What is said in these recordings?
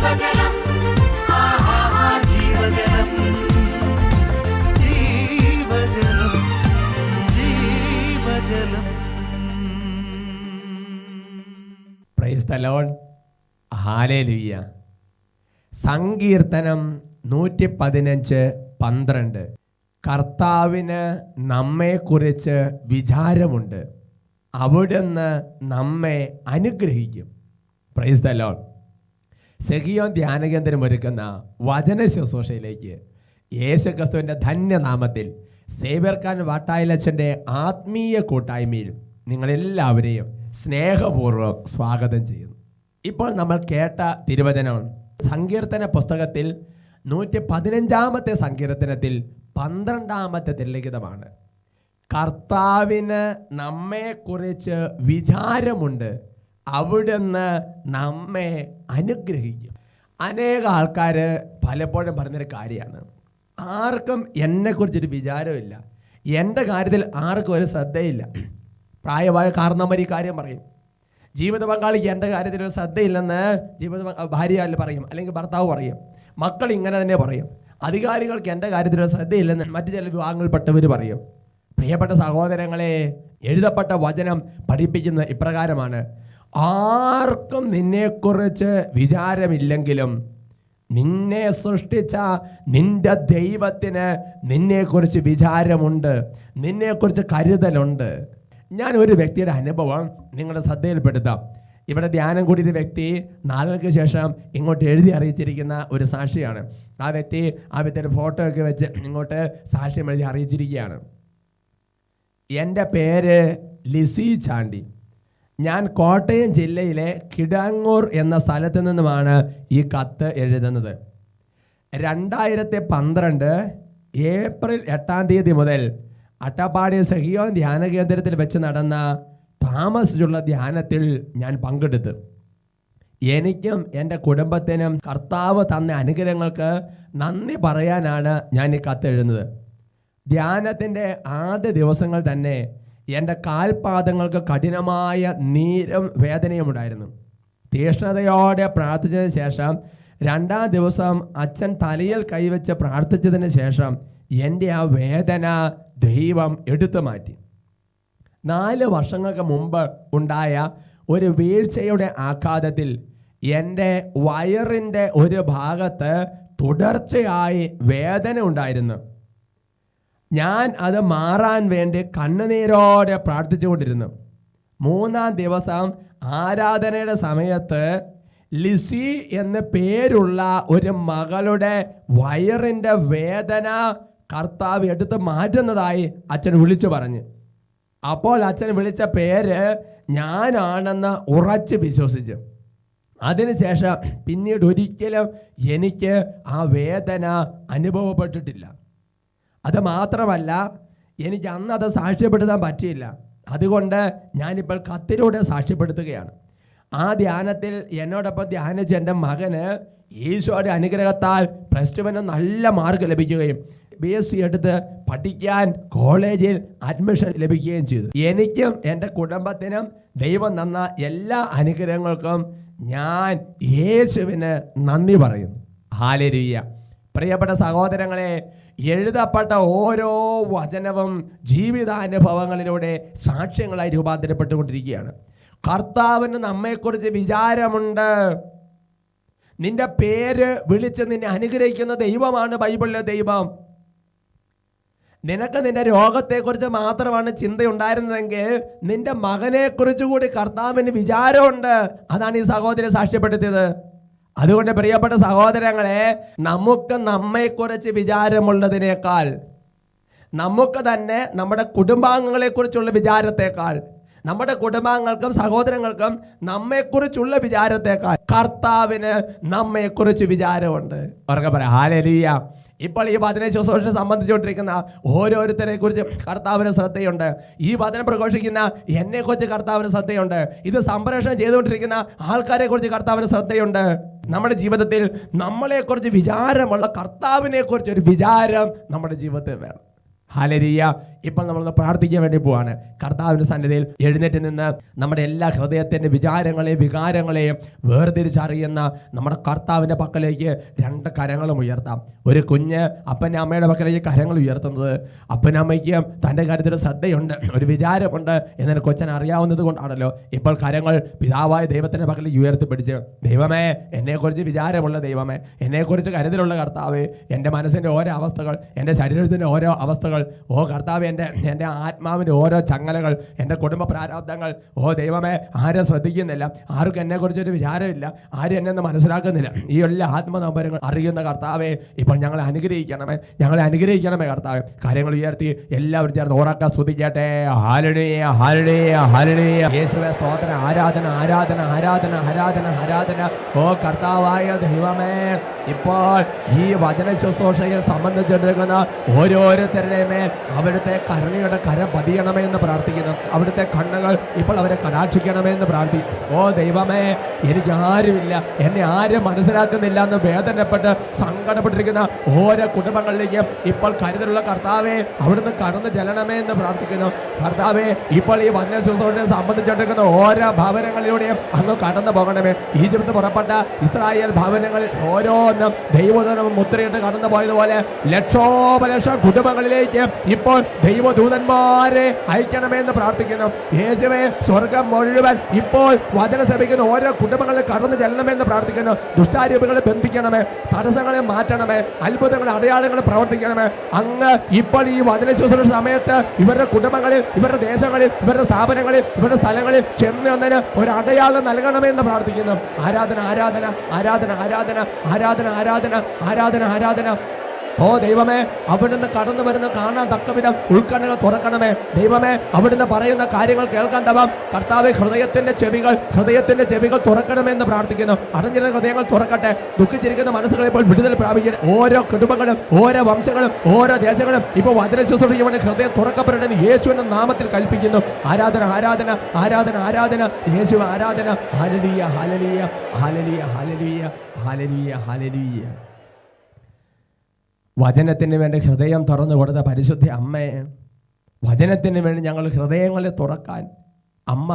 ജീവജലം. ആഹാ ജീവജലം. ജീവജലം ജീവജലം. പ്രൈസ് ദ ലോർഡ് ഹാലേലുയ്യ സങ്കീർത്തനം നൂറ്റി പതിനഞ്ച് പന്ത്രണ്ട്. കർത്താവിന് നമ്മെക്കുറിച്ച് വിചാരമുണ്ട്. അവിടുന്ന് നമ്മെ അനുഗ്രഹിക്കും. പ്രൈസ് ലോർഡ് സെഹിയോൻ ധ്യാനകേന്ദ്രം ഒരുക്കുന്ന വചന ശുശ്രൂഷയിലേക്ക് യേശു ക്രിസ്തുവിന്റെ ധന്യനാമത്തിൽ സേവർക്കാൻ വാട്ടായിലച്ചന്റെ ആത്മീയ കൂട്ടായ്മയിൽ നിങ്ങളെല്ലാവരെയും സ്നേഹപൂർവം സ്വാഗതം ചെയ്യുന്നു. ഇപ്പോൾ നമ്മൾ കേട്ട തിരുവചനം സങ്കീർത്തന പുസ്തകത്തിൽ നൂറ്റി പതിനഞ്ചാമത്തെ സങ്കീർത്തനത്തിൽ പന്ത്രണ്ടാമത്തെ തിരലിഖിതമാണ്. കർത്താവിന് നമ്മെക്കുറിച്ച് വിചാരമുണ്ട്. അവിടുന്ന് നമ്മെ അനുഗ്രഹിക്കും. അനേക ആൾക്കാർ പലപ്പോഴും പറഞ്ഞൊരു കാര്യമാണ്. ആർക്കും എന്നെക്കുറിച്ചൊരു വിചാരമില്ല എന്റെ കാര്യത്തിൽ ആർക്കും ഒരു ശ്രദ്ധയില്ല. പ്രായമായ കാരണവർ ഈ കാര്യം പറയും. ജീവിത പങ്കാളിക്ക് എന്റെ കാര്യത്തിൽ ഒരു ശ്രദ്ധയില്ലെന്ന് ജീവിത ഭാര്യ പറയും. അല്ലെങ്കിൽ ഭർത്താവ് പറയും. മക്കൾ ഇങ്ങനെ തന്നെ പറയും. അധികാരികൾക്ക് എന്റെ കാര്യത്തിൽ ഒരു ശ്രദ്ധയില്ലെന്ന് മറ്റു ചില വിഭാഗങ്ങളിൽപ്പെട്ടവർ പറയും. പ്രിയപ്പെട്ട സഹോദരങ്ങളെ എഴുതപ്പെട്ട വചനം പഠിപ്പിക്കുന്ന ഇപ്രകാരമാണ്. ആർക്കും നിന്നെക്കുറിച്ച് വിചാരമില്ലെങ്കിലും നിന്നെ സൃഷ്ടിച്ച നിന്റെ ദൈവത്തിന് നിന്നെക്കുറിച്ച് വിചാരമുണ്ട് നിന്നെക്കുറിച്ച് കരുതലുണ്ട്. ഞാൻ ഒരു വ്യക്തിയുടെ അനുഭവം നിങ്ങളുടെ ശ്രദ്ധയിൽപ്പെടുത്താം. ഇവിടെ ധ്യാനം കൂടിയൊരു വ്യക്തി നാളുകൾക്ക് ശേഷം ഇങ്ങോട്ട് എഴുതി അറിയിച്ചിരിക്കുന്ന ഒരു സാക്ഷിയാണ്. ആ വ്യക്തി ആ വ്യക്തിയുടെ ഫോട്ടോ ഒക്കെ വെച്ച് ഇങ്ങോട്ട് സാക്ഷ്യം എഴുതി അറിയിച്ചിരിക്കുകയാണ്. എന്റെ പേര് ലിസി ചാണ്ടി. ഞാൻ കോട്ടയം ജില്ലയിലെ കിടാങ്ങൂർ എന്ന സ്ഥലത്ത് നിന്നുമാണ് ഈ കത്ത് എഴുതുന്നത്. രണ്ടായിരത്തി പന്ത്രണ്ട് ഏപ്രിൽ എട്ടാം തീയതി മുതൽ അട്ടപ്പാടി സഹിയോ ധ്യാന കേന്ദ്രത്തിൽ വെച്ച് നടന്ന താമസിച്ചുള്ള ധ്യാനത്തിൽ ഞാൻ പങ്കെടുത്തു. എനിക്കും എന്റെ കുടുംബത്തിനും കർത്താവ് തന്ന അനുഗ്രഹങ്ങൾക്ക് നന്ദി പറയാനാണ് ഞാൻ ഈ കത്ത് എഴുതുന്നത്. ധ്യാനത്തിന്റെ ആദ്യ ദിവസങ്ങൾ തന്നെ എന്റെ കാൽപാദങ്ങൾക്ക് കഠിനമായ നീരം വേദനയും ഉണ്ടായിരുന്നു. തീഷ്ണതയോടെ പ്രാർത്ഥിച്ചതിന് ശേഷം രണ്ടാം ദിവസം അച്ഛൻ തലയിൽ കൈവച്ച് പ്രാർത്ഥിച്ചതിന് ശേഷം എന്റെ ആ വേദന ദൈവം എടുത്തു മാറ്റി. നാല് വർഷങ്ങൾക്ക് മുമ്പ് ഉണ്ടായ ഒരു വീഴ്ചയുടെ ആഘാതത്തിൽ എന്റെ വയറിന്റെ ഒരു ഭാഗത്ത് തുടർച്ചയായി വേദന ഉണ്ടായിരുന്നു. ഞാൻ അത് മാറാൻ വേണ്ടി കണ്ണുനീരോടെ പ്രാർത്ഥിച്ചുകൊണ്ടിരുന്നു. മൂന്നാം ദിവസം ആരാധനയുടെ സമയത്ത് ലിസി എന്ന പേരുള്ള ഒരു മകളുടെ വയറിന്റെ വേദന കർത്താവ് എടുത്ത് മാറ്റുന്നതായി അച്ഛൻ വിളിച്ചു പറഞ്ഞു. അപ്പോൾ അച്ഛൻ വിളിച്ച പേര് ഞാനാണെന്ന് ഉറച്ച് വിശ്വസിച്ചു. അതിനുശേഷം പിന്നീട് ഒരിക്കലും എനിക്ക് ആ വേദന അനുഭവപ്പെട്ടിട്ടില്ല. അത് മാത്രമല്ല എനിക്ക് അന്ന് അത് സാക്ഷ്യപ്പെടുത്താൻ പറ്റിയില്ല. അതുകൊണ്ട് ഞാനിപ്പോൾ കത്തിലൂടെ സാക്ഷ്യപ്പെടുത്തുകയാണ്. ആ ധ്യാനത്തിൽ എന്നോടൊപ്പം ധ്യാനിച്ച എന്റെ മകന് ഈശോയുടെ അനുഗ്രഹത്താൽ പ്ലസ് ടുവിന് നല്ല മാർക്ക് ലഭിക്കുകയും ബി എസ് സി എടുത്ത് പഠിക്കാൻ കോളേജിൽ അഡ്മിഷൻ ലഭിക്കുകയും ചെയ്തു. എനിക്കും എന്റെ കുടുംബത്തിനും ദൈവം തന്ന എല്ലാ അനുഗ്രഹങ്ങൾക്കും ഞാൻ യേശുവിന് നന്ദി പറയുന്നു. ഹാലരിയ പ്രിയപ്പെട്ട സഹോദരങ്ങളെ എഴുതപ്പെട്ട ഓരോ വചനവും ജീവിതാനുഭവങ്ങളിലൂടെ സാക്ഷ്യങ്ങളായി രൂപാന്തരപ്പെട്ടുകൊണ്ടിരിക്കുകയാണ്. കർത്താവിന് നമ്മെക്കുറിച്ച് വിചാരമുണ്ട്. നിന്റെ പേര് വിളിച്ച് നിന്നെ അനുഗ്രഹിക്കുന്ന ദൈവമാണ് ബൈബിളിലെ ദൈവം. നിനക്ക് നിന്റെ രോഗത്തെക്കുറിച്ച് മാത്രമാണ് ചിന്തയുണ്ടായിരുന്നതെങ്കിൽ നിന്റെ മകനെക്കുറിച്ച് കൂടി കർത്താവിന് വിചാരമുണ്ട്. അതാണ് ഈ സഹോദരി സാക്ഷ്യപ്പെടുത്തിയത്. അതുകൊണ്ട് പ്രിയപ്പെട്ട സഹോദരങ്ങളെ നമുക്ക് നമ്മെക്കുറിച്ച് വിചാരമുള്ളതിനേക്കാൾ നമുക്ക് തന്നെ നമ്മുടെ കുടുംബാംഗങ്ങളെക്കുറിച്ചുള്ള വിചാരത്തേക്കാൾ നമ്മുടെ കുടുംബാംഗങ്ങൾക്കും സഹോദരങ്ങൾക്കും നമ്മെക്കുറിച്ചുള്ള വിചാരത്തേക്കാൾ കർത്താവിന് നമ്മെക്കുറിച്ച് വിചാരമുണ്ട്. അവർക്ക് പറയാം. ഹാലലിയ ഇപ്പോൾ ഈ വചന ശുശ്രൂഷ സംബന്ധിച്ചുകൊണ്ടിരിക്കുന്ന ഓരോരുത്തരെ കുറിച്ച് കർത്താവിന് ശ്രദ്ധയുണ്ട്. ഈ വചനം പ്രഘോഷിക്കുന്ന എന്നെക്കുറിച്ച് കർത്താവിന് ശ്രദ്ധയുണ്ട്. ഇത് സംപ്രേഷണം ചെയ്തുകൊണ്ടിരിക്കുന്ന ആൾക്കാരെ കുറിച്ച് കർത്താവിന് ശ്രദ്ധയുണ്ട്. നമ്മുടെ ജീവിതത്തിൽ നമ്മളെക്കുറിച്ച് വിചാരമുള്ള കർത്താവിനെ കുറിച്ച് ഒരു വിചാരം നമ്മുടെ ജീവിതത്തിൽ വേണം. ഹാലരിയ ഇപ്പോൾ നമ്മളൊന്ന് പ്രാർത്ഥിക്കാൻ വേണ്ടി പോവാണ്. കർത്താവിന്റെ സന്നിധിയിൽ എഴുന്നേറ്റ് നിന്ന് നമ്മുടെ എല്ലാ ഹൃദയത്തിന്റെ വിചാരങ്ങളെയും വികാരങ്ങളെയും വേർതിരിച്ചറിയുന്ന നമ്മുടെ കർത്താവിന്റെ പക്കലേക്ക് രണ്ട് കരങ്ങളും ഉയർത്താം. ഒരു കുഞ്ഞ് അപ്പന്റെ അമ്മയുടെ പക്കലേക്ക് കരങ്ങൾ ഉയർത്തുന്നത്. അപ്പനമ്മയ്ക്ക് തന്റെ കാര്യത്തിൽ ശ്രദ്ധയുണ്ട് ഒരു വിചാരമുണ്ട് എന്നതിന് കൊച്ചൻ അറിയാവുന്നത് കൊണ്ടാണല്ലോ ഇപ്പോൾ കരങ്ങൾ പിതാവായ ദൈവത്തിന്റെ പക്കലേക്ക് ഉയർത്തിപ്പിടിച്ച് ദൈവമേ എന്നെക്കുറിച്ച് വിചാരമുള്ള ദൈവമേ എന്നെക്കുറിച്ച് കരുതലുള്ള കർത്താവ് എന്റെ മനസ്സിന്റെ ഓരോ അവസ്ഥകൾ എന്റെ ശരീരത്തിന്റെ ഓരോ അവസ്ഥകൾ ഓ കർത്താവ് എന്റെ എന്റെ ആത്മാവിന്റെ ഓരോ ചങ്ങലകൾ എന്റെ കുടുംബ പ്രാരാബ്ദങ്ങൾ. ഓ ദൈവമേ ആരും ശ്രദ്ധിക്കുന്നില്ല. ആർക്കും എന്നെക്കുറിച്ചൊരു വിചാരമില്ല. ആരും എന്നെ ഒന്ന് മനസ്സിലാക്കുന്നില്ല. ഈ എല്ലാ ആത്മനമ്പരങ്ങൾ അറിയുന്ന കർത്താവെ ഇപ്പോൾ ഞങ്ങളെ അനുഗ്രഹിക്കണമേ. ഞങ്ങളെ അനുഗ്രഹിക്കണമേ കർത്താവെ. കാര്യങ്ങൾ ഉയർത്തി എല്ലാവരും ചേർന്ന് ഉറക്ക സ്തുതിക്കട്ടെ. ഹാലണിയ ഹാലണിയ ഹാലണിയ യേശുവെ സ്തോത്ര. ആരാധന ആരാധന ആരാധന ആരാധന ആരാധന. ഓ കർത്താവായ ദൈവമേ ഇപ്പോൾ ഈ വചന ശുശ്രൂഷയിൽ സംബന്ധിച്ചിരിക്കുന്ന ഓരോരുത്തരുടെ മേൽ അവിടുത്തെ കരുണയുടെ കര പതിയണമേ എന്ന് പ്രാർത്ഥിക്കുന്നു. അവിടുത്തെ കണ്ണുകൾ ഇപ്പോൾ അവരെ കടാക്ഷിക്കണമേ എന്ന് പ്രാർത്ഥിക്കും ഓ ദൈവമേ എനിക്ക് ആരുമില്ല. എന്നെ ആരും മനസ്സിലാക്കുന്നില്ല എന്ന് വേദനപ്പെട്ട് സങ്കടപ്പെട്ടിരിക്കുന്ന ഓരോ കുടുംബങ്ങളിലേക്കും ഇപ്പോൾ കരുതലുള്ള കർത്താവെ അവിടുന്ന് കടന്നു ചെല്ലണമേ എന്ന് പ്രാർത്ഥിക്കുന്നു. കർത്താവെ ഇപ്പോൾ ഈ വന്യ ശുശ്രൂഷയെ സംബന്ധിച്ചിരിക്കുന്ന ഓരോ ഭവനങ്ങളിലൂടെയും അങ്ങ് കടന്നു പോകണമേ. ഈജിപ്ത് പുറപ്പെട്ട ഇസ്രായേൽ ഭവനങ്ങളിൽ ഓരോന്നും ദൈവദൂതനം മുദ്രയിട്ട് കടന്നു പോയതുപോലെ ലക്ഷോപലക്ഷം കുടുംബങ്ങളിലേക്ക് ഇപ്പോൾ ദൈവദൂതന്മാരെ അയക്കണമെന്ന് പ്രാർത്ഥിക്കുന്നു. യേശുവേ സ്വർഗം മുഴുവൻ ഇപ്പോൾ വചന ശ്രമിക്കുന്ന ഓരോ കുടുംബങ്ങളിൽ കടന്നു ചെല്ലണമെന്ന് പ്രാർത്ഥിക്കുന്നു. ദുഷ്ടാരൂപികളെ ബന്ധിക്കണമേ തടസ്സങ്ങളെ മാറ്റണമേ അത്ഭുതങ്ങൾ അടയാളങ്ങളെ പ്രവർത്തിക്കണമേ. അങ്ങ് ഇപ്പോൾ ഈ വചന ശുശ്രൂഷ സമയത്ത് ഇവരുടെ കുടുംബങ്ങളിൽ ഇവരുടെ ദേശങ്ങളിൽ ഇവരുടെ സ്ഥാപനങ്ങളിൽ ഇവരുടെ സ്ഥലങ്ങളിൽ ചെന്ന് വന്നതിന് ഒരു അടയാളം നൽകണമെന്ന് പ്രാർത്ഥിക്കുന്നു. ആരാധന ആരാധന ആരാധന ആരാധന ആരാധന ആരാധന ആരാധന ആരാധന. ഓ ദൈവമേ അവിടുന്ന് കടന്നു വരുന്ന കാണാൻ തക്ക വിധം ഉൾക്കണ്ണുകൾ തുറക്കണമേ. ദൈവമേ അവിടുന്ന് പറയുന്ന കാര്യങ്ങൾ കേൾക്കാൻ തവാം. കർത്താവ് ഹൃദയത്തിന്റെ ചെവികൾ ഹൃദയത്തിന്റെ ചെവികൾ തുറക്കണമെന്ന് പ്രാർത്ഥിക്കുന്നു. അറിഞ്ഞിരുന്ന ഹൃദയങ്ങൾ തുറക്കട്ടെ. ദുഃഖിച്ചിരിക്കുന്ന മനസ്സുകളെ ഇപ്പോൾ വിടുതൽ പ്രാപിക്കട്ടെ. ഓരോ കുടുംബങ്ങളും ഓരോ വംശങ്ങളും ഓരോ ദേശങ്ങളും ഇപ്പോൾ വചന ശുശ്രൂഷിക്കുവാൻ ഹൃദയം തുറക്കപ്പെടണമെന്ന് യേശുവിന്റെ നാമത്തിൽ കൽപ്പിക്കുന്നു. ആരാധന ആരാധന ആരാധന ആരാധന. യേശു ആരാധന. ഹലലിയ ഹലലിയ ഹലലിയ ഹലലിയ ഹലലിയ ഹാലലീയ വചനത്തിന് വേണ്ടി ഹൃദയം തുറന്നു കൊടുത്ത പരിശുദ്ധ അമ്മയെ. വചനത്തിന് വേണ്ടി ഞങ്ങൾ ഹൃദയങ്ങളെ തുറക്കാൻ അമ്മ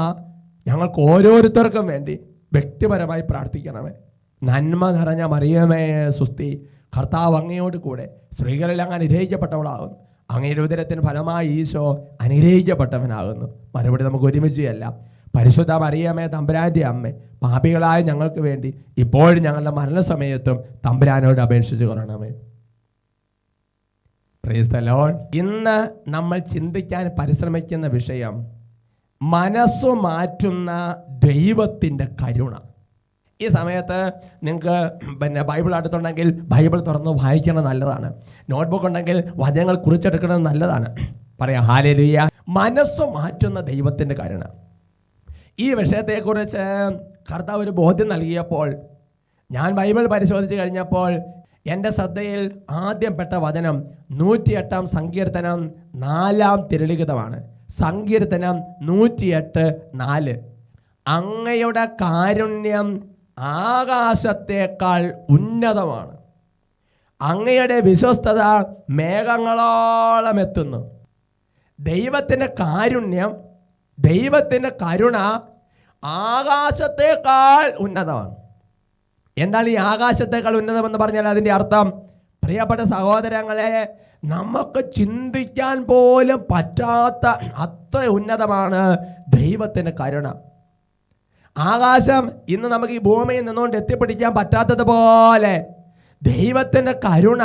ഞങ്ങൾക്ക് ഓരോരുത്തർക്കും വേണ്ടി വ്യക്തിപരമായി പ്രാർത്ഥിക്കണമേ. നന്മ നിറഞ്ഞ മറിയമേ സുസ്തി കർത്താവ് അങ്ങയോട് കൂടെ സ്ത്രീകളിൽ അങ്ങ് അനുഗ്രഹിക്കപ്പെട്ടവളാകുന്നു അങ്ങയുടെ ഉദരത്തിന് ഫലമായി ഈശോ അനുഗ്രഹിക്കപ്പെട്ടവനാകുന്നു. മറുപടി നമുക്ക് ഒരുമിച്ച് അല്ല പരിശുദ്ധ മറിയമേ തമ്പുരാന്റെ അമ്മ പാപികളായ ഞങ്ങൾക്ക് വേണ്ടി ഇപ്പോഴും ഞങ്ങളുടെ മരണസമയത്തും തമ്പുരാനോട് അപേക്ഷിച്ച് കൊള്ളണമേ. ഇന്ന് നമ്മൾ ചിന്തിക്കാൻ പരിശ്രമിക്കുന്ന വിഷയം മനസ്സു മാറ്റുന്ന ദൈവത്തിന്റെ കരുണ. ഈ സമയത്ത് നിങ്ങൾക്ക് പിന്നെ ബൈബിൾ അടുത്തുണ്ടെങ്കിൽ ബൈബിൾ തുറന്ന് വായിക്കണം നല്ലതാണ്. നോട്ട്ബുക്ക് ഉണ്ടെങ്കിൽ വചനങ്ങൾ കുറിച്ചെടുക്കണം നല്ലതാണ്. പറയാം ഹാലലുയ്യ മനസ്സു മാറ്റുന്ന ദൈവത്തിന്റെ കരുണ. ഈ വിഷയത്തെക്കുറിച്ച് കർത്താവ് ഒരു ബോധ്യം നൽകിയപ്പോൾ ഞാൻ ബൈബിൾ പരിശോധിച്ച് കഴിഞ്ഞപ്പോൾ എന്റെ ശ്രദ്ധയിൽ ആദ്യം പെട്ട വചനം നൂറ്റിയെട്ടാം സങ്കീർത്തനം നാലാം തിരളിഖിതമാണ്. സങ്കീർത്തനം നൂറ്റിയെട്ട് നാല്. അങ്ങയുടെ കാരുണ്യം ആകാശത്തേക്കാൾ ഉന്നതമാണ്. അങ്ങയുടെ വിശ്വസ്തത മേഘങ്ങളോളം എത്തുന്നു. ദൈവത്തിന്റെ കാരുണ്യം ദൈവത്തിന്റെ കരുണ ആകാശത്തേക്കാൾ ഉന്നതമാണ്. എന്താണ് ഈ ആകാശത്തേക്കാൾ ഉന്നതമെന്ന് പറഞ്ഞാൽ അതിന്റെ അർത്ഥം പ്രിയപ്പെട്ട സഹോദരങ്ങളെ നമുക്ക് ചിന്തിക്കാൻ പോലും പറ്റാത്ത അത്ര ഉന്നതമാണ് ദൈവത്തിന്റെ കരുണ. ആകാശം ഇന്ന് നമുക്ക് ഈ ഭൂമിയിൽ നിന്നുകൊണ്ട് എത്തിപ്പിടിക്കാൻ പറ്റാത്തതുപോലെ ദൈവത്തിന്റെ കരുണ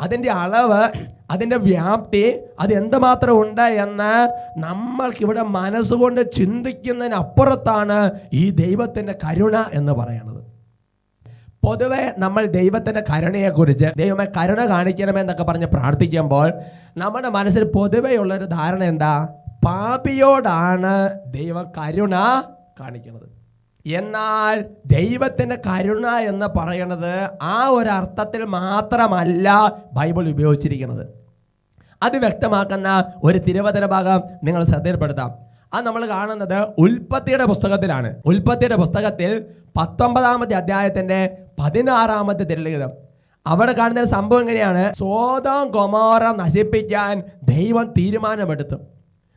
അതിന്റെ അളവ് അതിന്റെ വ്യാപ്തി അത് എന്തുമാത്രം ഉണ്ട് എന്ന് നമ്മൾക്കിവിടെ മനസ്സുകൊണ്ട് ചിന്തിക്കുന്നതിനപ്പുറത്താണ് ഈ ദൈവത്തിന്റെ കരുണ എന്ന് പറയുന്നത്. പൊതുവെ നമ്മൾ ദൈവത്തിന്റെ കരുണയെക്കുറിച്ച് ദൈവമേ കരുണ കാണിക്കണമെന്നൊക്കെ പറഞ്ഞ് പ്രാർത്ഥിക്കുമ്പോൾ നമ്മുടെ മനസ്സിൽ പൊതുവെയുള്ളൊരു ധാരണ എന്താ? പാപിയോടാണ് ദൈവ കരുണ കാണിക്കുന്നത്. എന്നാൽ ദൈവത്തിന്റെ കരുണ എന്ന് പറയുന്നത് ആ ഒരു അർത്ഥത്തിൽ മാത്രമല്ല ബൈബിൾ ഉപയോഗിച്ചിരിക്കുന്നത്. അത് വ്യക്തമാക്കുന്ന ഒരു തിരുവചന ഭാഗം നിങ്ങൾ ശ്രദ്ധയിൽപ്പെടുത്താം. അത് നമ്മൾ കാണുന്നത് ഉൽപ്പത്തിയുടെ പുസ്തകത്തിലാണ്. ഉൽപ്പത്തിയുടെ പുസ്തകത്തിൽ പത്തൊമ്പതാമത്തെ അധ്യായത്തിന്റെ പതിനാറാമത്തെ തിരലിഖിതം അവിടെ കാണുന്ന സംഭവം എങ്ങനെയാണ്? സ്വതം കൊമാറ നശിപ്പിക്കാൻ ദൈവം തീരുമാനമെടുത്തു.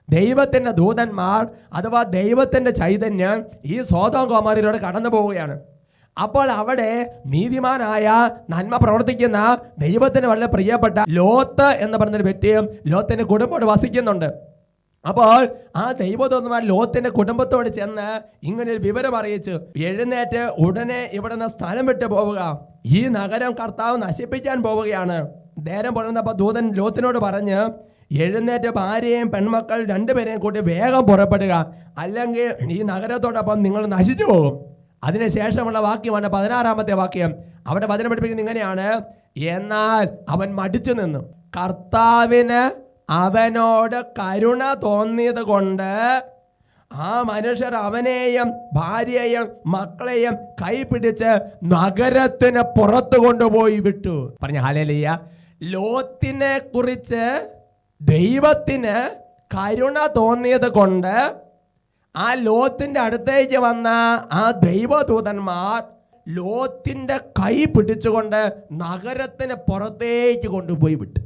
ദൈവത്തിന്റെ ദൂതന്മാർ അഥവാ ദൈവത്തിന്റെ ചൈതന്യം ഈ സ്വതം കോമാരിലൂടെ കടന്നു പോവുകയാണ്. അപ്പോൾ അവിടെ നീതിമാനായ നന്മ പ്രവർത്തിക്കുന്ന ദൈവത്തിന് വളരെ പ്രിയപ്പെട്ട ലോത്ത് എന്ന് പറഞ്ഞൊരു വ്യക്തിയും ലോത്തിന്റെ കുടുംബം വസിക്കുന്നുണ്ട്. അപ്പോൾ ആ ദൈവദൂതന്മാർ ലോത്തിന്റെ കുടുംബത്തോട് ചെന്ന് ഇങ്ങനെ ഒരു വിവരം അറിയിച്ചു. എഴുന്നേറ്റ് ഉടനെ ഇവിടെ നിന്ന് സ്ഥലം വിട്ടു പോവുക. ഈ നഗരം കർത്താവ് നശിപ്പിക്കാൻ പോവുകയാണ്. നേരം പുറന്നപ്പോൾ ദൂതൻ ലോത്തിനോട് പറഞ്ഞ് എഴുന്നേറ്റ് ഭാര്യയും പെൺമക്കൾ രണ്ടുപേരെയും കൂട്ടി വേഗം പുറപ്പെടുക. അല്ലെങ്കിൽ ഈ നഗരത്തോടൊപ്പം നിങ്ങൾ നശിച്ചു പോകും. അതിനുശേഷമുള്ള വാക്യമാണ് പതിനാറാമത്തെ വാക്യം. അവിടെ വചനം പഠിപ്പിക്കുന്നത് ഇങ്ങനെയാണ്. എന്നാൽ അവൻ മടിച്ചു നിന്നു. കർത്താവിന് അവനോട് കരുണ തോന്നിയത് കൊണ്ട് ആ മനുഷ്യർ അവനെയും ഭാര്യയെയും മക്കളെയും കൈപിടിച്ച് നഗരത്തിന് പുറത്തു കൊണ്ടുപോയി വിട്ടു. പറഞ്ഞ ഹലലിയ ലോത്തിനെ കുറിച്ച് ദൈവത്തിന് കരുണ തോന്നിയത് കൊണ്ട് ആ ലോത്തിന്റെ അടുത്തേക്ക് വന്ന ആ ദൈവദൂതന്മാർ ലോത്തിന്റെ കൈ പിടിച്ചുകൊണ്ട് നഗരത്തിന് പുറത്തേക്ക് കൊണ്ടുപോയി വിട്ടു.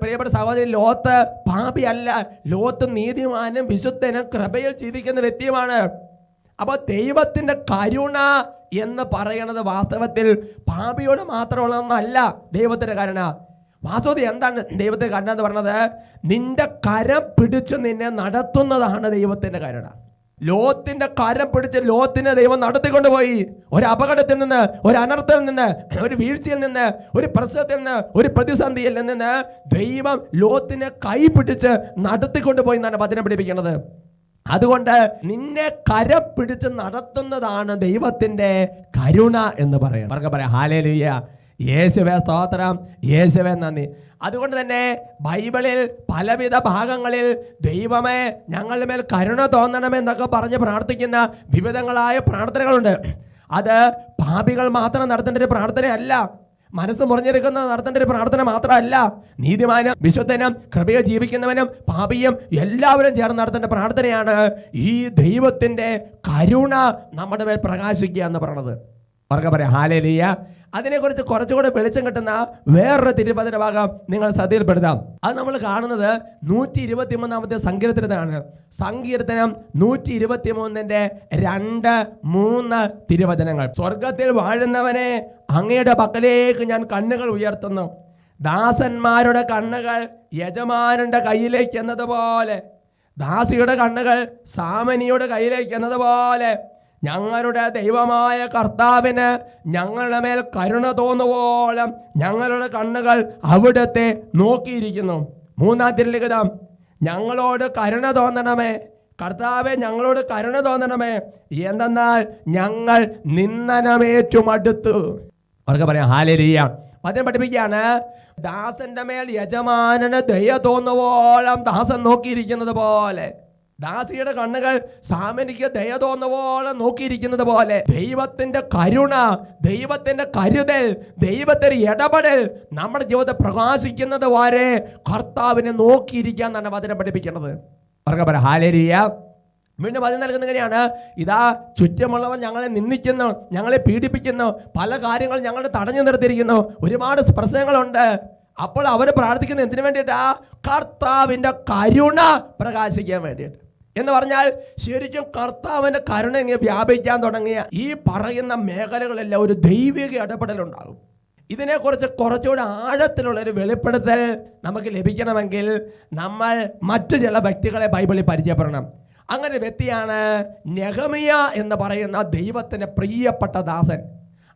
പ്രിയപ്പെട്ട സഹോദരി ലോത്ത് പാപിയല്ല. ലോത്ത് നീതിമാനും വിശുദ്ധനും കൃപയിൽ ജീവിക്കുന്ന വ്യക്തിയുമാണ്. അപ്പോൾ ദൈവത്തിന്റെ കരുണ എന്ന് പറയുന്നത് വാസ്തവത്തിൽ പാപിയോട് മാത്രമുള്ളതെന്നല്ല ദൈവത്തിന്റെ കരുണ. വാസ്തവത്തിൽ എന്താണ് ദൈവത്തിന്റെ കരുണ എന്ന് പറഞ്ഞത്? നിന്റെ കരം പിടിച്ച് നിന്നെ നടത്തുന്നതാണ് ദൈവത്തിന്റെ കരുണ. ലോത്തിന്റെ കരം പിടിച്ച് ലോത്തിനെ ദൈവം നടത്തിക്കൊണ്ടുപോയി. ഒരു അപകടത്തിൽ നിന്ന് ഒരു അനർത്ഥത്തിൽ നിന്ന് ഒരു വീഴ്ചയിൽ നിന്ന് ഒരു പ്രശ്നത്തിൽ നിന്ന് ഒരു പ്രതിസന്ധിയിൽ നിന്ന് ദൈവം ലോത്തിനെ കൈ പിടിച്ച് നടത്തിക്കൊണ്ടുപോയി എന്നാണ് വചനം പിടിപ്പിക്കുന്നത് അതുകൊണ്ട് നിന്നെ കരം പിടിച്ച് നടത്തുന്നതാണ് ദൈവത്തിന്റെ കരുണ എന്ന് പറയാം പറയാം ഹാലേ ഹാലേലുയ്യ യേശുവേ സ്തോത്രം. യേശുവേ നന്ദി. അതുകൊണ്ട് തന്നെ ബൈബിളിൽ പലവിധ ഭാഗങ്ങളിൽ ദൈവമേ ഞങ്ങളുടെ മേൽ കരുണ തോന്നണമെന്നൊക്കെ പറഞ്ഞ് പ്രാർത്ഥിക്കുന്ന വിവിധങ്ങളായ പ്രാർത്ഥനകളുണ്ട്. അത് പാപികൾ മാത്രം നടത്തേണ്ട ഒരു പ്രാർത്ഥനയല്ല. മനസ്സ് മുറിഞ്ഞെടുക്കുന്ന നടത്തേണ്ട ഒരു പ്രാർത്ഥന മാത്രമല്ല. നീതിമാനും വിശുദ്ധനും കൃപയെ ജീവിക്കുന്നവനും പാപിയും എല്ലാവരും ചേർന്ന് നടത്തേണ്ട പ്രാർത്ഥനയാണ് ഈ ദൈവത്തിന്റെ കരുണ നമ്മുടെ മേൽ പ്രകാശിക്കുക എന്ന് പറയുന്നത്. അവർക്ക് പറയാം ഹാലേലിയ. അതിനെക്കുറിച്ച് കുറച്ചുകൂടെ വെളിച്ചം കിട്ടുന്ന വേറൊരു തിരുവചന ഭാഗം നിങ്ങൾ ശ്രദ്ധയിൽപ്പെടുത്താം. അത് നമ്മൾ കാണുന്നത് നൂറ്റി ഇരുപത്തി മൂന്നാമത്തെ സങ്കീർത്തനത്തിലാണ്. സങ്കീർത്തനം നൂറ്റി ഇരുപത്തി മൂന്നിന്റെ രണ്ട് മൂന്ന് തിരുവചനങ്ങൾ. സ്വർഗത്തിൽ വാഴുന്നവനെ അങ്ങയുടെ പക്കലേക്ക് ഞാൻ കണ്ണുകൾ ഉയർത്തുന്നു. ദാസന്മാരുടെ കണ്ണുകൾ യജമാനന്റെ കയ്യിലേക്ക് എന്നതുപോലെ ദാസിയുടെ കണ്ണുകൾ സാമനിയുടെ കയ്യിലേക്ക് എന്നതുപോലെ ഞങ്ങളുടെ ദൈവമായ കർത്താവിന് ഞങ്ങളുടെ മേൽ കരുണ തോന്നുവോളം ഞങ്ങളുടെ കണ്ണുകൾ അവിടത്തെ നോക്കിയിരിക്കുന്നു. മൂന്നാം തിരുലിഖിതം ഞങ്ങളോട് കരുണ തോന്നണമേ. കർത്താവെ ഞങ്ങളോട് കരുണ തോന്നണമേ. എന്തെന്നാൽ ഞങ്ങൾ നിന്ദനമേറ്റു മടുത്തു അവർക്ക് പറയാം ഹാലരിയ അതിനെ പഠിപ്പിക്കുകയാണ് ദാസന്റെ മേൽ യജമാനന് ദയ തോന്നുവോളം ദാസൻ നോക്കിയിരിക്കുന്നത് പോലെ. ദാസിയുടെ കണ്ണുകൾ സാമനിക്ക് ദയ തോന്ന പോലെ നോക്കിയിരിക്കുന്നത് പോലെ ദൈവത്തിന്റെ കരുണ ദൈവത്തിന്റെ കരുതൽ ദൈവത്തിന്റെ ഇടപെടൽ നമ്മുടെ ജീവിതത്തെ പ്രകാശിക്കുന്നത് വരെ കർത്താവിനെ നോക്കിയിരിക്കാൻ തന്നെ വചനം പഠിപ്പിക്കുന്നത്. പറയാം ഹാലരിയ വീണ്ടും വചനം നൽകുന്നത് എങ്ങനെയാണ്? ഇതാ ചുറ്റുമുള്ളവർ ഞങ്ങളെ നിന്ദിക്കുന്നു ഞങ്ങളെ പീഡിപ്പിക്കുന്നു പല കാര്യങ്ങൾ ഞങ്ങളെ തടഞ്ഞു നിർത്തിയിരിക്കുന്നു ഒരുപാട് പ്രശ്നങ്ങളുണ്ട്. അപ്പോൾ അവർ പ്രാർത്ഥിക്കുന്നത് എന്തിനു വേണ്ടിയിട്ടാ? കർത്താവിന്റെ കരുണ പ്രകാശിക്കാൻ വേണ്ടിയിട്ട്. എന്ന് പറഞ്ഞാൽ ശരിക്കും കർത്താവിന്റെ കരുണ ഇങ്ങനെ വ്യാപിക്കാൻ തുടങ്ങിയ ഈ പറയുന്ന മേഖലകളെല്ലാം ഒരു ദൈവിക ഇടപെടലുണ്ടാകും. ഇതിനെക്കുറിച്ച് കുറച്ചുകൂടി ആഴത്തിലുള്ള ഒരു വെളിപ്പെടുത്തൽ നമുക്ക് ലഭിക്കണമെങ്കിൽ നമ്മൾ മറ്റു ചില വ്യക്തികളെ ബൈബിളിൽ പരിചയപ്പെടണം. അങ്ങനെ വ്യക്തിയാണ് നെഹമിയ എന്ന് പറയുന്ന ദൈവത്തിന്റെ പ്രിയപ്പെട്ട ദാസൻ.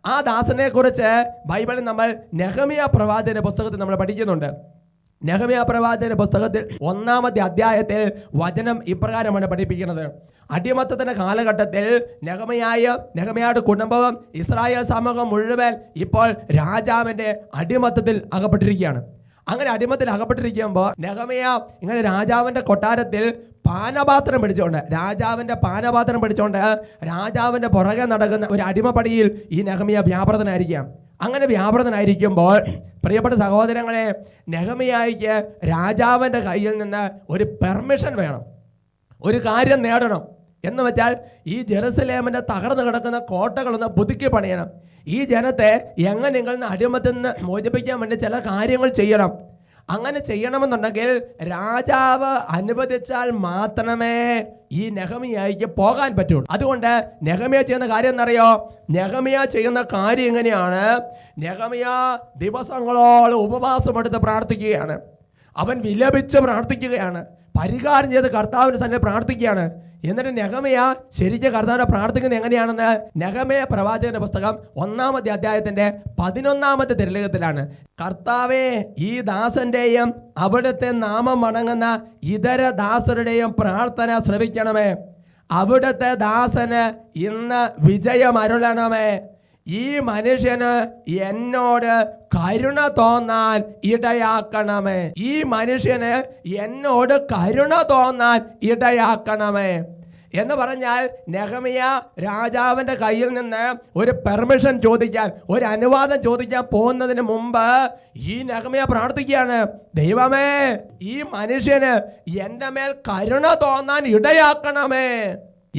ആ ദാസനെക്കുറിച്ച് ബൈബിളിൽ നമ്മൾ നെഹമിയ പ്രവാചകന്റെ പുസ്തകത്തിൽ നമ്മൾ പഠിക്കുന്നുണ്ട്. നെഹമിയ പ്രവാചകന്റെ പുസ്തകത്തിൽ ഒന്നാമത്തെ അധ്യായത്തിൽ വചനം ഇപ്രകാരമാണ് പഠിപ്പിക്കുന്നത്. അടിമത്തത്തിന്റെ കാലഘട്ടത്തിൽ നെഹമയായ നെഹമയുടെ കുടുംബവും ഇസ്രായേൽ സമൂഹം മുഴുവൻ ഇപ്പോൾ രാജാവിന്റെ അടിമത്തത്തിൽ അകപ്പെട്ടിരിക്കുകയാണ്. അങ്ങനെ അടിമത്തിൽ അകപ്പെട്ടിരിക്കുമ്പോൾ നെഹമയ ഇങ്ങനെ രാജാവിന്റെ കൊട്ടാരത്തിൽ പാനപാത്രം പിടിച്ചുകൊണ്ട് രാജാവിന്റെ പാനപാത്രം പിടിച്ചുകൊണ്ട് രാജാവിന്റെ പുറകെ നടക്കുന്ന ഒരു അടിമപ്പടിയിൽ ഈ നെഹമിയ വ്യാപൃതനായിരിക്കാം അങ്ങനെ വ്യാപൃതനായിരിക്കുമ്പോൾ പ്രിയപ്പെട്ട സഹോദരങ്ങളെ നെഹമിയായിക്ക് രാജാവിന്റെ കയ്യിൽ നിന്ന് ഒരു പെർമിഷൻ വേണം. ഒരു കാര്യം നേടണം. എന്ന് വെച്ചാൽ ഈ ജെറുസലേമിന്റെ തകർന്നു കിടക്കുന്ന കോട്ടകളൊന്ന് പുതുക്കി പണിയണം. ഈ ജനത്തെ എങ്ങനെയെങ്കിലും അടിമത്തിൽ നിന്ന് മോചിപ്പിക്കാൻ വേണ്ടി ചില കാര്യങ്ങൾ ചെയ്യണം. അങ്ങനെ ചെയ്യണമെന്നുണ്ടെങ്കിൽ രാജാവ് അനുവദിച്ചാൽ മാത്രമേ ഈ നെഹമിയായിക്ക് പോകാൻ പറ്റുള്ളൂ. അതുകൊണ്ട് നെഹമിയ ചെയ്യുന്ന കാര്യം എന്നറിയോ? നെഹമിയ ചെയ്യുന്ന കാര്യം എങ്ങനെയാണ് നെഹമിയ ദിവസങ്ങളോളം ഉപവാസമെടുത്ത് പ്രാർത്ഥിക്കുകയാണ്. അവൻ വിലപിച്ച് പ്രാർത്ഥിക്കുകയാണ്. പരിഹാരം ചെയ്ത് കർത്താവിന് തന്നെ പ്രാർത്ഥിക്കുകയാണ്. എന്നിട്ട് നെഹമയ ശരിക്കും കർത്താവിനെ പ്രാർത്ഥിക്കുന്നത് എങ്ങനെയാണെന്ന് നെഹമയ പ്രവാചകന്റെ പുസ്തകം ഒന്നാമത്തെ അധ്യായത്തിന്റെ പതിനൊന്നാമത്തെ തിരലേഖത്തിലാണ്. കർത്താവെ ഈ ദാസന്റെയും അവിടുത്തെ നാമം വണങ്ങുന്ന ഇതര ദാസരുടെയും പ്രാർത്ഥന ശ്രവിക്കണമേ. അവിടുത്തെ ദാസന് ഇന്ന് വിജയം അരുളണമേ. ഈ മനുഷ്യന് എന്നോട് കരുണ തോന്നാൻ ഇടയാക്കണമേ. ഈ മനുഷ്യന് എന്നോട് കരുണ തോന്നാൻ ഇടയാക്കണമേ. എന്ന് പറഞ്ഞാൽ നെഹമിയ രാജാവിന്റെ കയ്യിൽ നിന്ന് ഒരു പെർമിഷൻ ചോദിക്കാൻ ഒരു അനുവാദം ചോദിക്കാൻ പോകുന്നതിന് മുമ്പ് ഈ നെഹമിയ പ്രാർത്ഥിക്കുകയാണ് ദൈവമേ ഈ മനുഷ്യന് എന്റെ മേൽ കരുണ തോന്നാൻ ഇടയാക്കണമേ.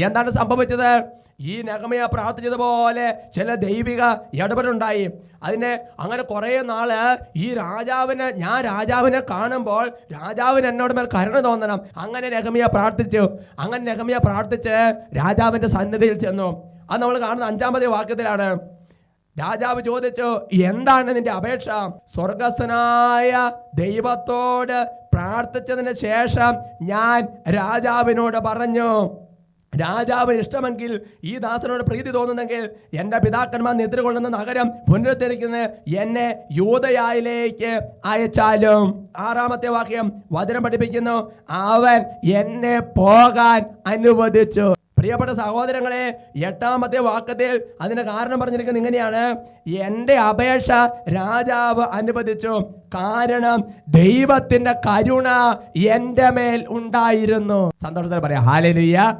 എന്താണ് സംഭവിച്ചത്? ഈ നഗമയ പ്രാർത്ഥിച്ചതുപോലെ ചില ദൈവിക ഇടപെടുണ്ടായി അതിന് അങ്ങനെ കുറേ നാൾ ഈ രാജാവിനെ ഞാൻ രാജാവിനെ കാണുമ്പോൾ രാജാവിന് എന്നോട് മേൽ കരുണ തോന്നണം. അങ്ങനെ നഗമിയ പ്രാർത്ഥിച്ചു. അങ്ങനെ നഗമിയ പ്രാർത്ഥിച്ച് രാജാവിന്റെ സന്നിധിയിൽ ചെന്നു. അത് നമ്മൾ കാണുന്ന അഞ്ചാമത്തെ വാക്യത്തിലാണ്. രാജാവ് ചോദിച്ചു എന്താണ് നിന്റെ അപേക്ഷ? സ്വർഗസ്ഥനായ ദൈവത്തോട് പ്രാർത്ഥിച്ചതിന് ശേഷം ഞാൻ രാജാവിനോട് പറഞ്ഞു. രാജാവിന് ഇഷ്ടമെങ്കിൽ ഈ ദാസനോട് പ്രീതി തോന്നുന്നെങ്കിൽ എന്റെ പിതാക്കന്മാർ നിദ്രകൊള്ളുന്ന നഗരം പുനരുദ്ധരിക്കുന്ന എന്നെ യൂതയായിലേക്ക് അയച്ചാലും. ആറാമത്തെ വാക്യം വചനം പഠിപ്പിക്കുന്നു. അവൻ എന്നെ പോകാൻ അനുവദിച്ചു. പ്രിയപ്പെട്ട സഹോദരങ്ങളെ എട്ടാമത്തെ വാക്കത്തിൽ അതിന് കാരണം പറഞ്ഞിരിക്കുന്നത് ഇങ്ങനെയാണ്. എന്റെ അപേക്ഷ രാജാവ് അനുവദിച്ചു. കാരണം ദൈവത്തിന്റെ കരുണ എന്റെ മേൽ ഉണ്ടായിരുന്നു. സന്തോഷത്തിൽ പറയാം. ഹാലലുയ്യ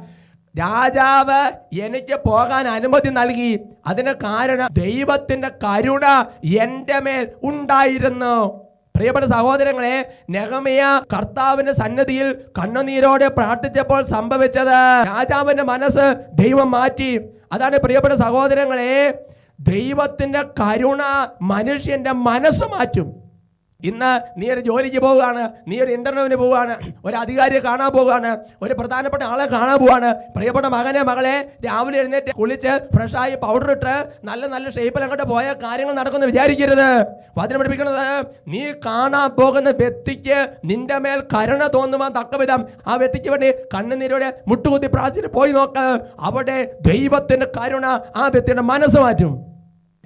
രാജാവ് എനിക്ക് പോകാൻ അനുമതി നൽകി. അതിന് കാരണം ദൈവത്തിന്റെ കരുണ എന്റെ മേൽ ഉണ്ടായിരുന്നു. പ്രിയപ്പെട്ട സഹോദരങ്ങളെ നെഹമിയ കർത്താവിന്റെ സന്നദ്ധിയിൽ കണ്ണുനീരോടെ പ്രാർത്ഥിച്ചപ്പോൾ സംഭവിച്ചത്. രാജാവിന്റെ മനസ്സ് ദൈവം മാറ്റി. അതാണ് പ്രിയപ്പെട്ട സഹോദരങ്ങളെ ദൈവത്തിന്റെ കരുണ മനുഷ്യന്റെ മനസ്സ് മാറ്റും. ഇന്ന് നീ ഒരു ജോലിക്ക് പോവുകയാണ് നീ ഒരു ഇന്റർവ്യൂവിന് പോവുകയാണ് ഒരു അധികാരിയെ കാണാൻ പോവുകയാണ് ഒരു പ്രധാനപ്പെട്ട ആളെ കാണാൻ പോവുകയാണ്. പ്രിയപ്പെട്ട മകനെ മകളെ രാവിലെ എഴുന്നേറ്റ് കുളിച്ച് ഫ്രഷായി പൗഡർ ഇട്ട് നല്ല നല്ല ഷേപ്പിൽ അങ്ങോട്ട് പോയ കാര്യങ്ങൾ നടക്കുമെന്ന് വിചാരിക്കരുത്. വചനം പഠിപ്പിക്കുന്നത് നീ കാണാൻ പോകുന്ന വ്യക്തിക്ക് നിന്റെ മേൽ കരുണ തോന്നുവാൻ തക്കവിധം ആ വ്യക്തിക്ക് വേണ്ടി കണ്ണുനീരോടെ മുട്ടുകുത്തി പ്രാർത്ഥിച്ച് പോയി നോക്ക്. അവിടെ ദൈവത്തിന്റെ കരുണ ആ വ്യക്തിയുടെ മനസ്സ് മാറ്റും.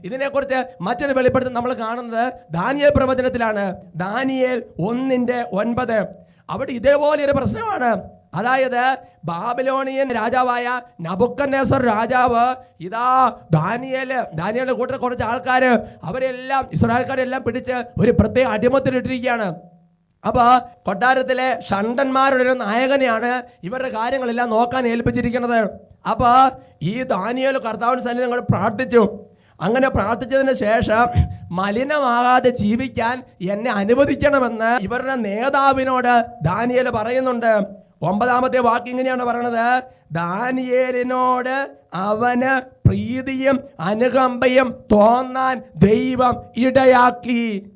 ഇതിനെക്കുറിച്ച് മറ്റൊരു വെളിപ്പെടുത്തൽ നമ്മൾ കാണുന്നത് ദാനിയേൽ പ്രവചനത്തിലാണ്. ദാനിയേൽ ഒന്നിന്റെ ഒൻപത്. അവിടെ ഇതേപോലെ ഒരു പ്രശ്നമാണ്. അതായത് ബാബിലോണിയൻ രാജാവായ നബുക്കന്നേസർ രാജാവ് ഇതാ ദാനിയൽ ദാനിയലിന്റെ കൂട്ടത്തിൽ കുറച്ച് ആൾക്കാർ അവരെല്ലാം ഇസ്രായേൽക്കാരെല്ലാം പിടിച്ച് ഒരു പ്രത്യേക അടിമത്തിലിട്ടിരിക്കുകയാണ്. അപ്പോൾ കൊട്ടാരത്തിലെ ഷണ്ടന്മാരുടെ ഒരു നായകനെയാണ് ഇവരുടെ കാര്യങ്ങളെല്ലാം നോക്കാൻ ഏൽപ്പിച്ചിരിക്കുന്നത്. അപ്പോൾ ഈ ദാനിയൽ കർത്താവിന് സന്നിധി പ്രാർത്ഥിച്ചു. അങ്ങനെ പ്രാർത്ഥിച്ചതിന് ശേഷം മലിനമാകാതെ ജീവിക്കാൻ എന്നെ അനുവദിക്കണമെന്ന് ഇവരുടെ നേതാവിനോട് ദാനിയേൽ പറയുന്നുണ്ട്. ഒമ്പതാമത്തെ വാക്ക് ഇങ്ങനെയാണ് പറയണത്. ദാനിയേലിനോട് അവന് പ്രീതിയും അനുകമ്പയും തോന്നാൻ ദൈവം ഇടയാക്കി.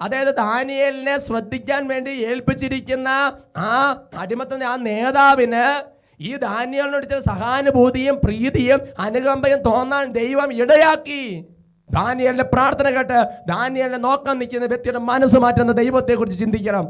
അതായത് ദാനിയേലിനെ ശ്രദ്ധിക്കാൻ വേണ്ടി ഏൽപ്പിച്ചിരിക്കുന്ന ആ അടിമത്തിന്റെ ആ നേതാവിന് ഈ ദാനിയലിനോട് ചില സഹാനുഭൂതിയും പ്രീതിയും അനുകമ്പയും തോന്നാൻ ദൈവം ഇടയാക്കി. ധാന്യലിന്റെ പ്രാർത്ഥന കേട്ട് ദാനിയലിനെ നോക്കാൻ നിൽക്കുന്ന വ്യക്തിയുടെ മനസ്സ് മാറ്റുന്ന ദൈവത്തെക്കുറിച്ച് ചിന്തിക്കണം.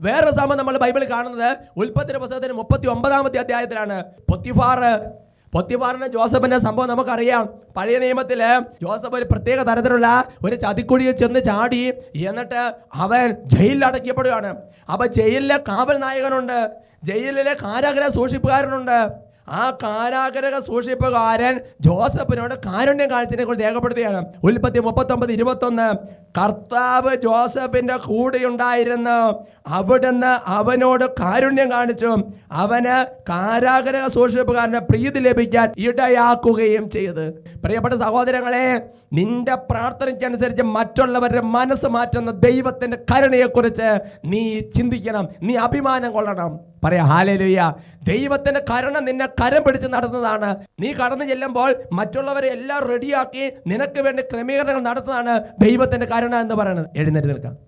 വേറെ സമയം നമ്മൾ ബൈബിളിൽ കാണുന്നത് ഉൽപ്പത്തി പുസ്തകത്തിന് മുപ്പത്തി ഒമ്പതാമത്തെ അധ്യായത്തിലാണ്. പൊത്തിഫാറ്. പൊത്തിഫാറിന്റെ ജോസഫിന്റെ സംഭവം നമുക്കറിയാം. പഴയ നിയമത്തിൽ ജോസഫ് ഒരു പ്രത്യേക തരത്തിലുള്ള ഒരു ചതിക്കുഴിയിൽ ചെന്ന് ചാടി എന്നിട്ട് അവൻ ജയിലിൽ അടയ്ക്കപ്പെടുകയാണ്. അപ്പൊ ജയിലിലെ കാവൽ നായകനുണ്ട്. ജയിലിലെ കാരാഗ്രഹ സൂക്ഷിപ്പുകാരനുണ്ട്. ആ കാരാഗ്രഹ സൂക്ഷിപ്പുകാരൻ ജോസഫിനോട് കാരുണ്യം കാഴ്ചനെ കുറിച്ച് രേഖപ്പെടുത്തുകയാണ്. ഉൽപ്പത്തി മുപ്പത്തൊമ്പത് ഇരുപത്തൊന്ന്. കർത്താവ് ജോസഫിന്റെ കൂടെ ഉണ്ടായിരുന്നു അവിടുന്ന് അവനോട് കാരുണ്യം കാണിച്ചു അവന് കാരാഗ്രഹ സൂക്ഷിപ്പുകാരന്റെ പ്രീതി ലഭിക്കാൻ ഇടയാക്കുകയും ചെയ്ത്. പ്രിയപ്പെട്ട സഹോദരങ്ങളെ നിന്റെ പ്രാർത്ഥനയ്ക്കനുസരിച്ച് മറ്റുള്ളവരുടെ മനസ്സ് മാറ്റുന്ന ദൈവത്തിന്റെ കരുണയെക്കുറിച്ച് നീ ചിന്തിക്കണം നീ അഭിമാനം കൊള്ളണം. പറയാ ഹാലലുയ്യ ദൈവത്തിന്റെ കരുണ നിന്നെ കരം പിടിച്ച് നടന്നതാണ് നീ കടന്നു ചെല്ലുമ്പോൾ മറ്റുള്ളവരെ എല്ലാം റെഡിയാക്കി നിനക്ക് വേണ്ടി ക്രമീകരണങ്ങൾ നടത്തുന്നതാണ് ദൈവത്തിന്റെ കരുണ എന്ന് പറയുന്നത്. എഴുന്നേറ്റ് നിൽക്കാം.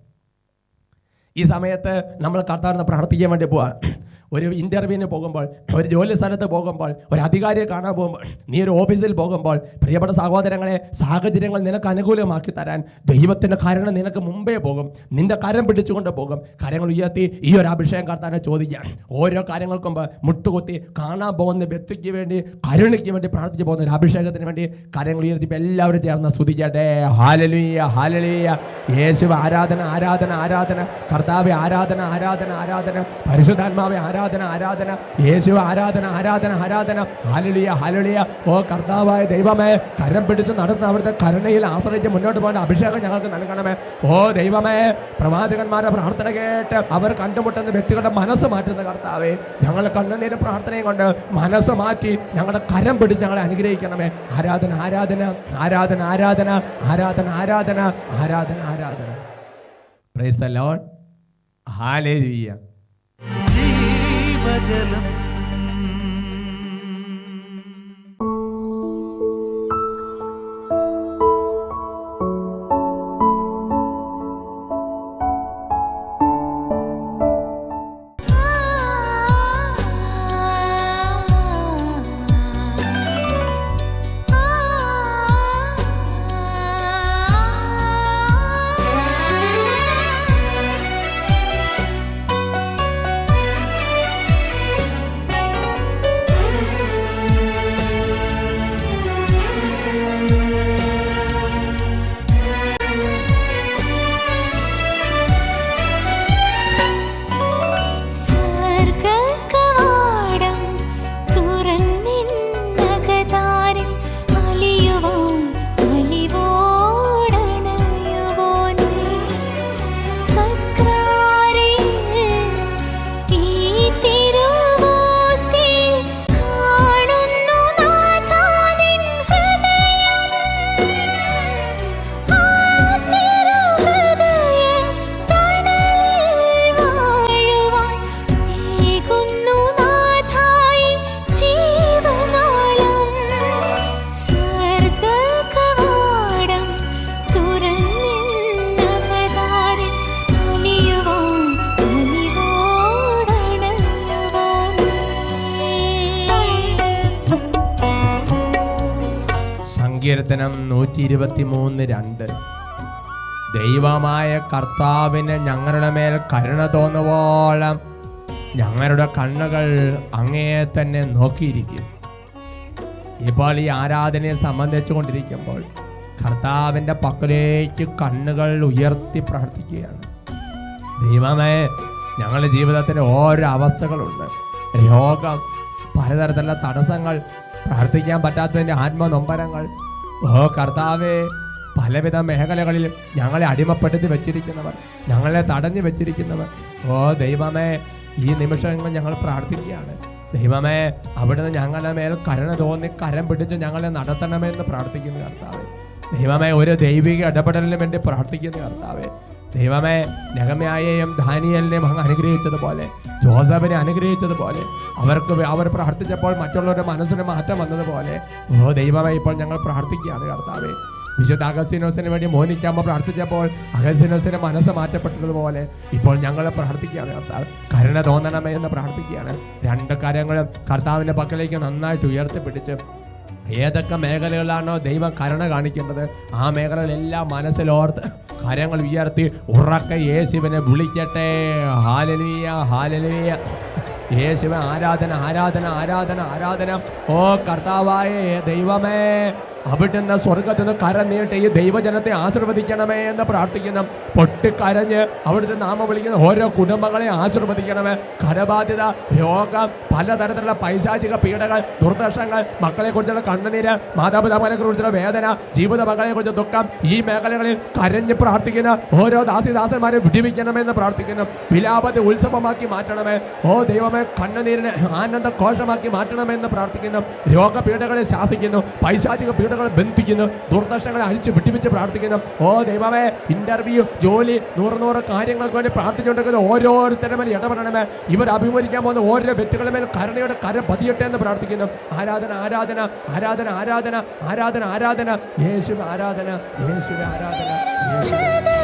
ഈ സമയത്ത് നമ്മൾ കർത്താവിനെ പ്രാർത്ഥിക്കാൻ വേണ്ടി പോവാ. ഒരു ഇന്റർവ്യൂവിന് പോകുമ്പോൾ ഒരു ജോലി സ്ഥലത്ത് പോകുമ്പോൾ ഒരു അധികാരിയെ കാണാൻ പോകുമ്പോൾ നീ ഒരു ഓഫീസിൽ പോകുമ്പോൾ പ്രിയപ്പെട്ട സഹോദരങ്ങളെ സാഹചര്യങ്ങൾ നിനക്ക് അനുകൂലമാക്കി തരാൻ ദൈവത്തിന്റെ കാരണം നിനക്ക് മുമ്പേ പോകും. നിന്റെ കരം പിടിച്ചുകൊണ്ട് പോകും. കാര്യങ്ങൾ ഉയർത്തി ഈ ഒരു അഭിഷേകം കർത്താനെ ചോദിക്കാം. ഓരോ കാര്യങ്ങൾക്കും മുട്ടുകുത്തി കാണാൻ പോകുന്ന വ്യക്തിക്ക് വേണ്ടി കരുണയ്ക്ക് വേണ്ടി പ്രാർത്ഥിച്ചു പോകുന്ന ഒരു അഭിഷേകത്തിന് വേണ്ടി കാര്യങ്ങൾ ഉയർത്തി എല്ലാവരും ചേർന്ന് സ്തുതിക്കട്ടെ. ഹാലലീയ ഹാലലീയ യേശു ആരാധന ആരാധന ആരാധന. കർത്താവ് ആരാധന ആരാധന ആരാധന. പരിശുദ്ധാത്മാവെ ആരാധന. ആരാധന ആരാധന. യേശു ആരാധന ആരാധന ആരാധന. ഹലളിയ ഹലളിയ ഓ കർത്താവായ ദൈവമേ കരം പിടിച്ച് നടത്തുന്ന അവിടുത്തെ കരുണയിൽ ആശ്രയിച്ച് മുന്നോട്ട് പോകേണ്ട അഭിഷേകം ഞങ്ങൾക്ക് നൽകണമേ. ഓ ദൈവമേ പ്രവാചകന്മാരുടെ പ്രാർത്ഥന കേട്ട് അവർ കണ്ടുമുട്ടുന്ന വ്യക്തികളുടെ മനസ്സ് മാറ്റുന്ന കർത്താവേ ഞങ്ങൾ കണ്ണുനീര് പ്രാർത്ഥനയും കൊണ്ട് മനസ്സ് മാറ്റി ഞങ്ങളുടെ കരം പിടിച്ച് ഞങ്ങളെ അനുഗ്രഹിക്കണമേ. ആരാധന ആരാധന ആരാധന ആരാധന ആരാധന ആരാധന ആരാധന ആരാധന. പ്രൈസ് ദ ലോർഡ് ഹാലേലൂയ జీవజలం. സങ്കീർത്തനം നൂറ്റി ഇരുപത്തി മൂന്ന് രണ്ട്. ദൈവമായ കർത്താവിന് ഞങ്ങളുടെ മേൽ കരുണ തോന്നുവോളം ഞങ്ങളുടെ കണ്ണുകൾ അങ്ങയെ തന്നെ നോക്കിയിരിക്കും. ഇപ്പോൾ ഈ ആരാധനയെ സംബന്ധിച്ചു കൊണ്ടിരിക്കുമ്പോൾ കർത്താവിന്റെ പക്കലേക്ക് കണ്ണുകൾ ഉയർത്തി പ്രാർത്ഥിക്കുകയാണ്. ദൈവമേ ഞങ്ങളുടെ ജീവിതത്തിന്റെ ഓരോ അവസ്ഥകളുണ്ട്. രോഗം പലതരത്തിലുള്ള തടസ്സങ്ങൾ പ്രാർത്ഥിക്കാൻ പറ്റാത്തതിന്റെ ആത്മനൊമ്പരങ്ങൾ ഓ കർത്താവേ പലവിധ മേഖലകളിൽ ഞങ്ങളെ അടിമപ്പെടുത്തി വെച്ചിരിക്കുന്നവർ ഞങ്ങളെ തടഞ്ഞു വെച്ചിരിക്കുന്നവർ. ഓ ദൈവമേ ഈ നിമിഷങ്ങൾ ഞങ്ങൾ പ്രാർത്ഥിക്കുകയാണ്. ദൈവമേ അവിടുന്ന് ഞങ്ങളുടെ മേൽ കരുണ തോന്നി കരം പിടിച്ച് ഞങ്ങളെ നടത്തണമെന്ന് പ്രാർത്ഥിക്കുന്നു കർത്താവേ. ദൈവമേ ഒരു ദൈവിക ഇടപെടലിന് വേണ്ടി പ്രാർത്ഥിക്കുന്നു കർത്താവേ. ദൈവമേ നഗമയായെയും ദാനിയലിനെയും അങ്ങ് അനുഗ്രഹിച്ചതുപോലെ ജോസഫിനെ അനുഗ്രഹിച്ചതുപോലെ അവർക്ക് അവർ പ്രാർത്ഥിച്ചപ്പോൾ മറ്റുള്ളവരുടെ മനസ്സിന് മാറ്റം വന്നതുപോലെ ഓ ദൈവമേ ഇപ്പോൾ ഞങ്ങൾ പ്രാർത്ഥിക്കുകയാണ് കർത്താവേ. വിശുദ്ധ അഗസ്തീനോസിന് വേണ്ടി മോനിക്കാമ്മ പ്രാർത്ഥിച്ചപ്പോൾ അഗസ്തീനോസിന്റെ മനസ്സ് മാറ്റപ്പെട്ടതുപോലെ ഇപ്പോൾ ഞങ്ങൾ പ്രാർത്ഥിക്കുകയാണ് കർത്താവ്. കരുണ തോന്നണമേ എന്ന് പ്രാർത്ഥിക്കുകയാണ്. രണ്ട് കാര്യങ്ങളും കർത്താവിന്റെ പക്കലേക്ക് നന്നായിട്ട് ഉയർത്തിപ്പിടിച്ച് ഏതൊക്കെ മേഖലകളിലാണോ ദൈവം കരുണ കാണിക്കേണ്ടത്? ആ മേഖലകളെല്ലാം മനസ്സിലോർത്ത് കരങ്ങൾ ഉയർത്തി ഉറക്കെ യേശുവിനെ വിളിക്കട്ടെ. ഹാലലീയ ഹാലലീയ. യേശുവ ആരാധന ആരാധന ആരാധന ആരാധന. ഓ കർത്താവായ ദൈവമേ അവിടുന്ന് സ്വർഗത്തിൽ നിന്ന് കരം നീട്ടി ഈ ദൈവജനത്തെ ആശീർവദിക്കണമേ എന്ന് പ്രാർത്ഥിക്കുന്നു. പൊട്ടിക്കരഞ്ഞ് അവിടുത്തെ നാമം വിളിക്കുന്ന ഓരോ കുടുംബങ്ങളെ ആശീർവദിക്കണമേ. കടബാധ്യത രോഗം പലതരത്തിലുള്ള പൈശാചിക പീഡകൾ ദുർദർശങ്ങൾ മക്കളെ കുറിച്ചുള്ള കണ്ണുനീര് മാതാപിതാക്കളെ കുറിച്ചുള്ള വേദന ജീവിത മകളെ കുറിച്ച് ദുഃഖം ഈ മേഖലകളിൽ കരഞ്ഞ് പ്രാർത്ഥിക്കുന്ന ഓരോ ദാസിദാസന്മാരെ വിടിവിക്കണമെന്ന് പ്രാർത്ഥിക്കുന്നു. വിലാപത്തെ ഉത്സവമാക്കി മാറ്റണമേ. ഓ ദൈവമേ കണ്ണുനീരിനെ ആനന്ദ കോശമാക്കി മാറ്റണമെന്ന് പ്രാർത്ഥിക്കുന്നു. രോഗപീഠകളെ ശാസിക്കുന്നു. പൈശാചിക പീഡകളെ ബന്ധിപ്പിക്കുന്നു ദുർദർശങ്ങളെ അഴിച്ച് വിട്ടിപ്പിച്ച് പ്രാർത്ഥിക്കുന്നു. ഓ ദൈവമേ ഇന്റർവ്യൂ ജോലി നൂറ് നൂറ് കാര്യങ്ങൾക്ക് വേണ്ടി പ്രാർത്ഥിച്ചുകൊണ്ടിരിക്കുന്ന ഓരോരുത്തരുടെ മേൽ ഇടപെടണമേ. ഇവർ അഭിമുഖിക്കാൻ പോകുന്ന ഓരോ വ്യക്തികളുടെ മേൽ കരുണയുടെ കര പതിയട്ടെ എന്ന് പ്രാർത്ഥിക്കുന്നു. ആരാധന ആരാധന ആരാധന ആരാധന ആരാധന ആരാധന. യേശു ആരാധന യേശു ആരാധന യേശുവ.